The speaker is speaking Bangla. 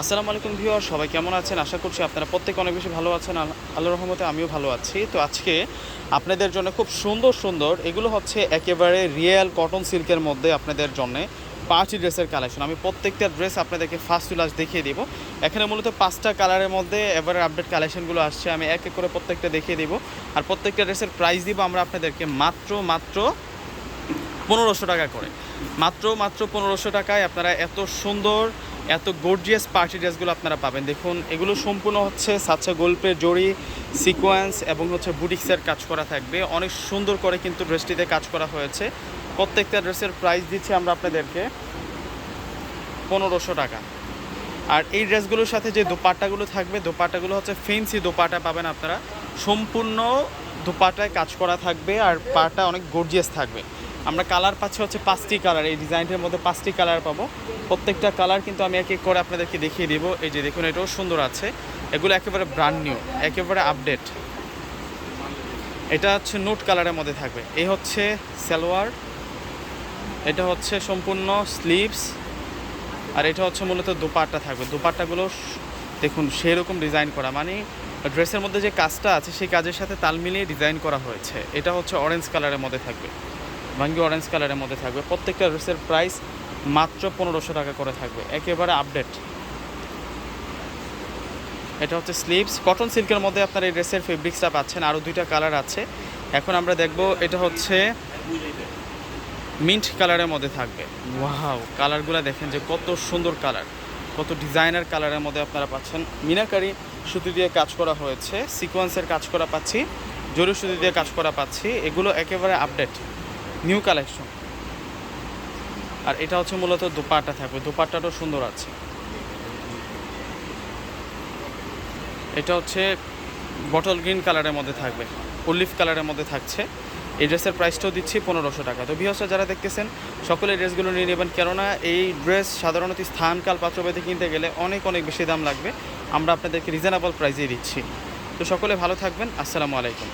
আসসালামু আলাইকুম ভিউয়ার, সবাই কেমন আছেন? আশা করছি আপনারা প্রত্যেকে অনেক বেশি ভালো আছেন। আল- আল্লাহর রহমতে আমিও ভালো আছি। তো আজকে আপনাদের জন্য খুব সুন্দর সুন্দর এগুলো হচ্ছে একেবারে রিয়েল কটন সিল্কের মধ্যে আপনাদের জন্যে পাঁচটি ড্রেসের কালেকশন আমি প্রত্যেকটা ড্রেস আপনাদেরকে ফার্স্ট ক্লাস দেখিয়ে দিব। এখানে মূলত পাঁচটা কালারের মধ্যে এবারে আপডেট কালেকশনগুলো আসছে। আমি এক এক করে প্রত্যেকটা দেখিয়ে দিব। আর প্রত্যেকটা ড্রেসের প্রাইস দিব আমরা আপনাদেরকে মাত্র মাত্র পনেরোশো টাকা করে। মাত্র মাত্র পনেরোশো টাকায় আপনারা এত সুন্দর এত গর্জিয়াস পার্টি ড্রেসগুলো আপনারা পাবেন। দেখুন, এগুলো সম্পূর্ণ হচ্ছে সাচ্চা গল্পের জড়ি সিকোয়েন্স এবং হচ্ছে বুটিক্সের কাজ করা থাকবে। অনেক সুন্দর করে কিন্তু ড্রেসটিতে কাজ করা হয়েছে। প্রত্যেকটা ড্রেসের প্রাইস দিচ্ছি আমরা আপনাদেরকে পনেরোশো টাকা। আর এই ড্রেসগুলোর সাথে যে দোপাট্টাগুলো থাকবে, দোপাট্টাগুলো হচ্ছে ফেন্সি দোপাট্টা পাবেন আপনারা। সম্পূর্ণ দোপাটায় কাজ করা থাকবে আর পাটা অনেক গর্জিয়াস থাকবে। আমরা কালার পাচ্ছি হচ্ছে পাঁচটি কালার, এই ডিজাইনটার মধ্যে পাঁচটি কালার পাবো। প্রত্যেকটা কালার কিন্তু আমি এক এক করে আপনাদেরকে দেখিয়ে দিব। এই যে দেখুন, এটাও সুন্দর আছে। এগুলো একেবারে ব্র্যান্ড নিউ একেবারে আপডেট এটা হচ্ছে নোট কালারের মধ্যে থাকবে। এই হচ্ছে সালোয়ার, এটা হচ্ছে সম্পূর্ণ স্লিভস আর এটা হচ্ছে মূলত দোপাট্টা থাকবে। দোপাট্টাগুলো দেখুন, সেরকম ডিজাইন করা। মানে ড্রেসের মধ্যে যে কাজটা আছে, সেই কাজের সাথে তাল মিলিয়ে ডিজাইন করা হয়েছে। এটা হচ্ছে অরেঞ্জ কালারের মধ্যে থাকবে। ভাঙ্গি অরেঞ্জ কালারের মধ্যে থাকবে। প্রত্যেকটা ড্রেসের প্রাইস মাত্র পনেরোশো টাকা করে থাকবে। একেবারে আপডেট এটা হচ্ছে স্লিভস কটন সিল্কের মধ্যে আপনার এই ড্রেসের ফেব্রিক্সটা পাচ্ছেন। আরও দুইটা কালার আছে। এখন আমরা দেখব এটা হচ্ছে মিন্ট কালারের মধ্যে থাকবে। ওয়াও কালারগুলো দেখেন যে কত সুন্দর কালার কত ডিজাইনার কালারের মধ্যে আপনারা পাচ্ছেন। মিনাকারি সুতি দিয়ে কাজ করা হয়েছে। সিকোয়েন্সের কাজ করা পাচ্ছি। জরি সুতি দিয়ে কাজ করা পাচ্ছি। এগুলো একেবারে আপডেট নিউ কালেকশন। আর এটা হচ্ছে মূলত দোপাট্টা থাকবে। দোপাট্টাটাও সুন্দর আছে। এটা হচ্ছে বটল গ্রিন কালারের মধ্যে থাকবে। অলিভ কালারের মধ্যে থাকছে। এই ড্রেসের প্রাইসটাও দিচ্ছি পনেরোশো টাকা। তো বিহসা যারা দেখতেছেন, সকলে ড্রেসগুলো নিয়ে নেবেন। কেননা এই ড্রেস সাধারণত স্থানকাল পাত্রভেদে কিনতে গেলে অনেক অনেক বেশি দাম লাগবে। আমরা আপনাদেরকে রিজনেবল প্রাইসেই দিচ্ছি। তো সকলে ভালো থাকবেন। আসসালামু আলাইকুম।